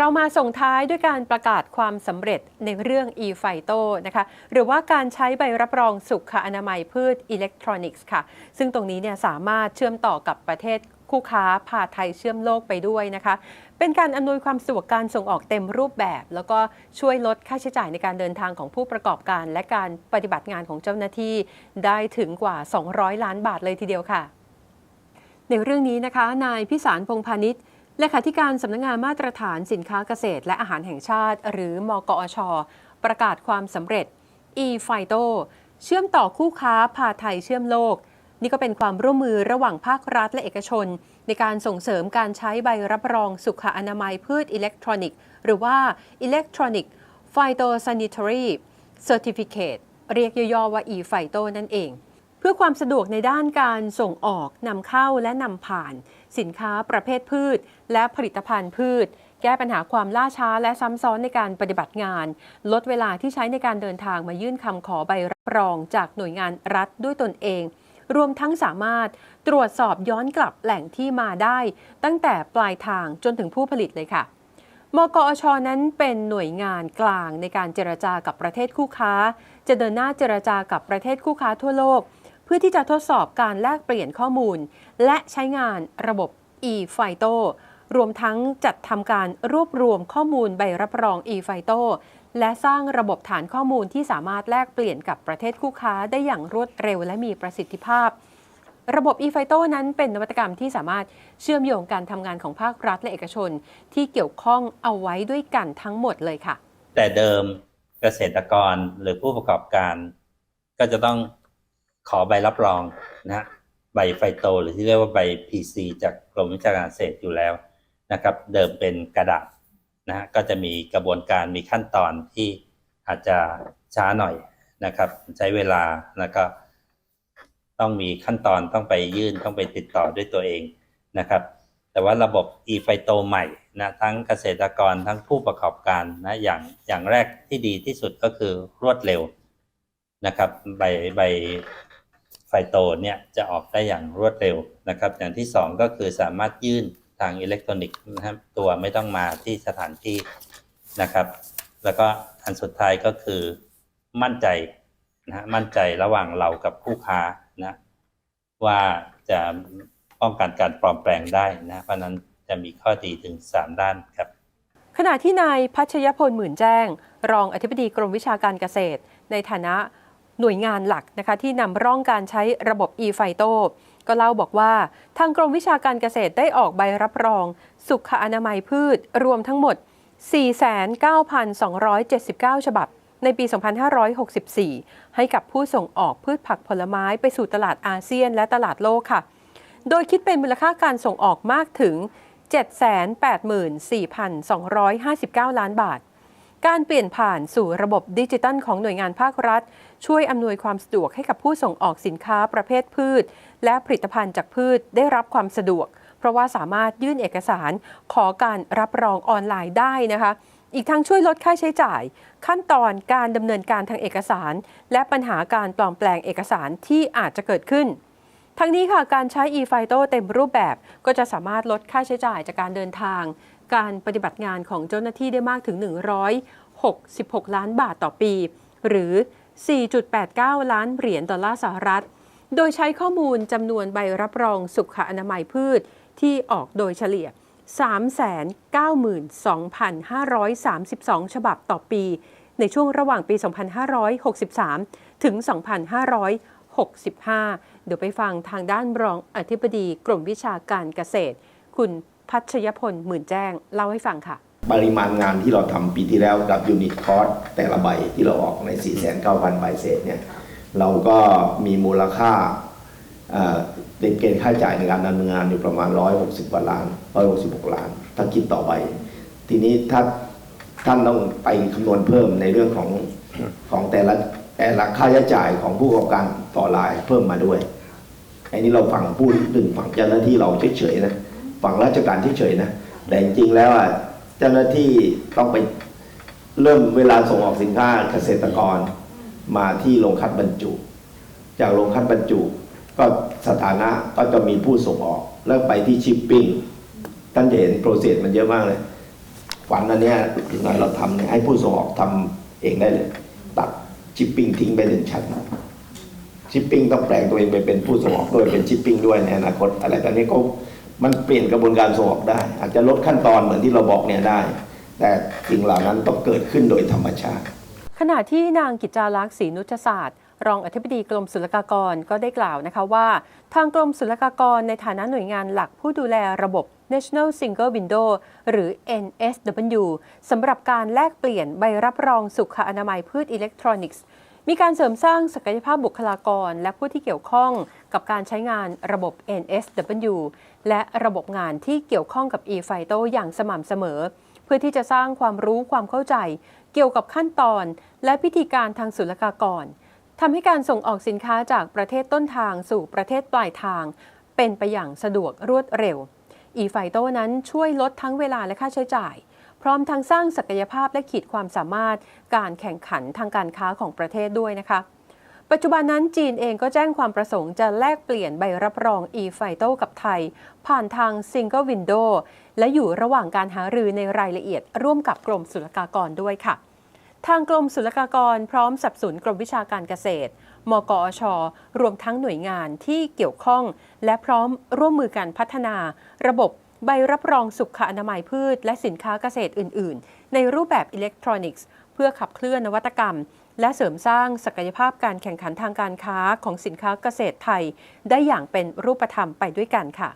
เรามาส่งท้ายด้วยการประกาศความสำเร็จในเรื่อง e f i t o นะคะ หรือว่าการใช้ใบรับรองสุขอนามัยพืชอิเล็กทรอนิกส์ค่ะ ซึ่งตรงนี้เนี่ยสามารถเชื่อมต่อกับประเทศคู่ค้าพาไทยเชื่อมโลกไปด้วยนะคะ เป็นการอำนวยความสะดวกการส่งออกเต็มรูปแบบ แล้วก็ช่วยลดค่าใช้จ่ายในการเดินทางของผู้ประกอบการ และการปฏิบัติงานของเจ้าหน้าที่ได้ถึงกว่า 200 ล้านบาทเลยทีเดียวค่ะ ในเรื่องนี้นะคะ นายพิสารพงพาณิชย์ เลขาธิการสำนักงงานมาตรฐานสินค้าเกษตร และอาหารแห่งชาติ หรือมกอช ประกาศความสำเร็จ e f i t o เชื่อมต่อคู่ค้าพาไทยเชื่อมโลก นี่ก็เป็นความร่วมมือระหว่างภาครัฐและเอกชน ในการส่งเสริมการใช้ใบรับรองสุขอนามัยพืชอิเล็กทรอนิกส์ หรือว่า Electronic Phytosanitary Certificate เรียกย่อๆว่า e f i t o นั่นเอง เพื่อความสะดวกในด้านการส่งออกนำเข้าและนำผ่าน สินค้าประเภทพืช และผลิตภัณฑ์พืช แก้ปัญหาความล่าช้าและซ้ำซ้อนในการปฏิบัติงาน ลดเวลาที่ใช้ในการเดินทางมายื่นคำขอใบรับรองจากหน่วยงานรัฐด้วยตนเอง รวมทั้งสามารถตรวจสอบย้อนกลับแหล่งที่มาได้ ตั้งแต่ปลายทางจนถึงผู้ผลิตเลยค่ะมกอชนั้นเป็นหน่วยงานกลางในการเจรจากับประเทศคู่ค้า จะเดินหน้าเจรจากับประเทศคู่ค้าทั่วโลก พื่อที่จะทดสอบการแลกเปลี่ยนข้อมูล และใช้งานระบบ e f i t o รวมทั้งจัดทำการรวบรวมข้อมูลใบรับรอง e f i t o และสร้างระบบฐานข้อมูลที่สามารถแลกเปลี่ยนกับประเทศคู่ค้าได้อย่างรวดเร็วและมีประสิทธิภาพ ระบบ e f i t o นั้นเป็นนวัตกรรมที่สามารถเชื่อมโยงการทำงานของภาครัฐและเอกชน ที่เกี่ยวข้องเอาไว้ด้วยกันทั้งหมดเลยค่ะ แต่เดิมเกษตรกรหรือผู้ประกอบการ ก็จะต้อง ขอใบรับรองนะฮะใบไฟโต หรือที่เรียกว่าใบ PC จากกรมวิชาการเกษตรอยู่แล้วนะครับ เดิมเป็นกระดาษนะฮะก็จะมีกระบวนการมีขั้นตอนที่อาจจะช้าหน่อยนะครับ ใช้เวลาแล้วก็ต้องมีขั้นตอนต้องไปยื่นต้องไปติดต่อด้วยตัวเองนะครับ แต่ว่าระบบ e f i t o ใหม่นะทั้งเกษตรกรทั้งผู้ประกอบการนะอย่างอย่างแรกที่ดีที่สุดก็คือรวดเร็วนะครับใบใบ ไฟโตเนี่ยจะออกได้อย่างรวดเร็วนะครับ อย่างที่สองก็คือสามารถยื่นทางอิเล็กทรอนิกส์นะครับตัวไม่ต้องมาที่สถานที่นะครับ แล้วก็อันสุดท้ายก็คือมั่นใจนะฮะมั่นใจระหว่างเรากับผู้ค้านะว่าจะป้องกันการปลอมแปลงได้นะเพราะฉะนั้นจะมีข้อดีถึง 3 ด้านครับขณะที่นายพัชยพลหมื่นแจ้ง รองอธิบดีกรมวิชาการเกษตร ในฐานะ หน่วยงานหลักนะคะที่นำร่องการใช้ระบบ e f i t o ก็เล่าบอกว่า ทางกรมวิชาการเกษตรได้ออกใบรับรอง สุขอนามัยพืช รวมทั้งหมด 49,279 ฉบับ ในปี 2564 ให้กับผู้ส่งออกพืชผักผลไม้ไปสู่ตลาดอาเซียนและตลาดโลกค่ะ โดยคิดเป็นมูลค่าการส่งออกมากถึง 784,259 ล้านบาท การเปลี่ยนผ่านสู่ระบบดิจิตัลของหน่วยงานภาครัฐ ช่วยอำนวยความสะดวกให้กับผู้ส่งออกสินค้าประเภทพืช และผลิตภัณฑ์จากพืชได้รับความสะดวก เพราะว่าสามารถยื่นเอกสารขอการรับรองออนไลน์ได้นะคะ อีกทั้งช่วยลดค่าใช้จ่าย ขั้นตอนการดำเนินการทางเอกสาร และปัญหาการปลอมแปลงเอกสารที่อาจจะเกิดขึ้นทั้งนี้ค่ะการใช้ e f i t o เต็มรูปแบบก็จะสามารถลดค่าใช้จ่ายจากการเดินทาง การปฏิบัติงานของเจ้าหน้าที่ได้มากถึง 166 ล้านบาทต่อปี หรือ 4.89 ล้านเหรียญดอลลาร์สหรัฐ โดยใช้ข้อมูลจำนวนใบรับรองสุขอนามัยพืชที่ออกโดยเฉลี่ย 392,532 ฉบับต่อปี ในช่วงระหว่างปี 2563 ถึง 2565 เดี๋ยวไปฟังทางด้านรองอธิบดีกรมวิชาการเกษตร คุณ พัชยพลหมื่นแจ้งเล่าให้ฟังค่ะ ปริมาณงานที่เราทำปีที่แล้วกับยูนิตคอร์สแต่ละใบที่เราออกใน 4,900ใบเศษเนี่ยเราก็มีมูลค่าเเป็นเกณฑ์ค่าใช้จ่ายในการดำเนินงานอยู่ประมาณ 160กว่าล้าน 166 ล้าน ถ้าคิดต่อไป ทีนี้ถ้าท่านต้องไปคำนวณเพิ่มในเรื่องของของแต่ละแต่ละค่าใช้จ่ายของผู้ประกอบการต่อรายเพิ่มมาด้วยอ้นี้เราฟังพูดถึงฝั่งเจ้าหน้าที่เราเฉยๆนะ ฝั่งราชการเฉยๆนะ แต่จริงๆแล้วอะเจ้าหน้าที่ต้องไปเริ่มเวลาส่งออกสินค้าเกษตรกรมาที่โรงคัดบรรจุ จากโรงคัดบรรจุ ก็สถานะก็จะมีผู้ส่งออก แล้วไปที่ชิปปิ้งท่านจะเห็นโปรเซสมันเยอะมากเลยฝันอันเนี้ยเราทำเนี่ยให้ผู้ส่งออกทำเองได้เลย ตัดชิปปิ้งทิ้งไปหนึ่งชั้นชิปปิ้งต้องแปลงตัวเองไปเป็นผู้ส่งออกด้วยเป็นชิปปิ้งด้วยในอนาคตอะไรแบบนี้ก็ มันเปลี่ยนกระบวนการส่งออกได้ อาจจะลดขั้นตอนเหมือนที่เราบอกเนี่ยได้ แต่สิ่งเหล่านั้นต้องเกิดขึ้นโดยธรรมชาติ ขณะที่นางกิจจาลักษ์ศรีนุชศาสตร์ รองอธิบดีกรมศุลกากรก็ได้กล่าวนะคะว่า ทางกรมศุลกากรในฐานะหน่วยงานหลักผู้ดูแลระบบ National Single Window หรือ NSW สำหรับการแลกเปลี่ยนใบรับรองสุขอนามัยพืชอิเล็กทรอนิกส์ มีการเสริมสร้างศักยภาพบุคลากร และผู้ที่เกี่ยวข้องกับการใช้งานระบบ NSW และระบบงานที่เกี่ยวข้องกับ e-FITO อย่างสม่ำเสมอ เพื่อที่จะสร้างความรู้ความเข้าใจ เกี่ยวกับขั้นตอน และพิธีการทางศุลกากรทำให้การส่งออกสินค้าจากประเทศต้นทางสู่ประเทศปลายทาง เป็นไปอย่างสะดวกรวดเร็ว e-FITO นั้นช่วยลดทั้งเวลาและค่าใช้จ่าย พร้อมทั้งสร้างศักยภาพและขีดความสามารถการแข่งขันทางการค้าของประเทศด้วยนะคะ ปัจจุบันนั้นจีนเองก็แจ้งความประสงค์จะแลกเปลี่ยนใบรับรอง e-FITO กับไทย ผ่านทาง Single Window และอยู่ระหว่างการหารือในรายละเอียดร่วมกับกรมศุลกากรด้วยค่ะทางกรมศุลกากรพร้อมสับสนุนกรมวิชาการเกษตร มกอช รวมทั้งหน่วยงานที่เกี่ยวข้อง และพร้อมร่วมมือกันพัฒนา ระบบ ใบรับรองสุขอนามัยพืช และสินค้าเกษตรอื่น ๆ ในรูปแบบอิเล็กทรอนิกส์ เพื่อขับเคลื่อนนวัตกรรม และเสริมสร้างศักยภาพการแข่งขันทางการค้าของสินค้าเกษตรไทย ได้อย่างเป็นรูปธรรมไปด้วยกันค่ะ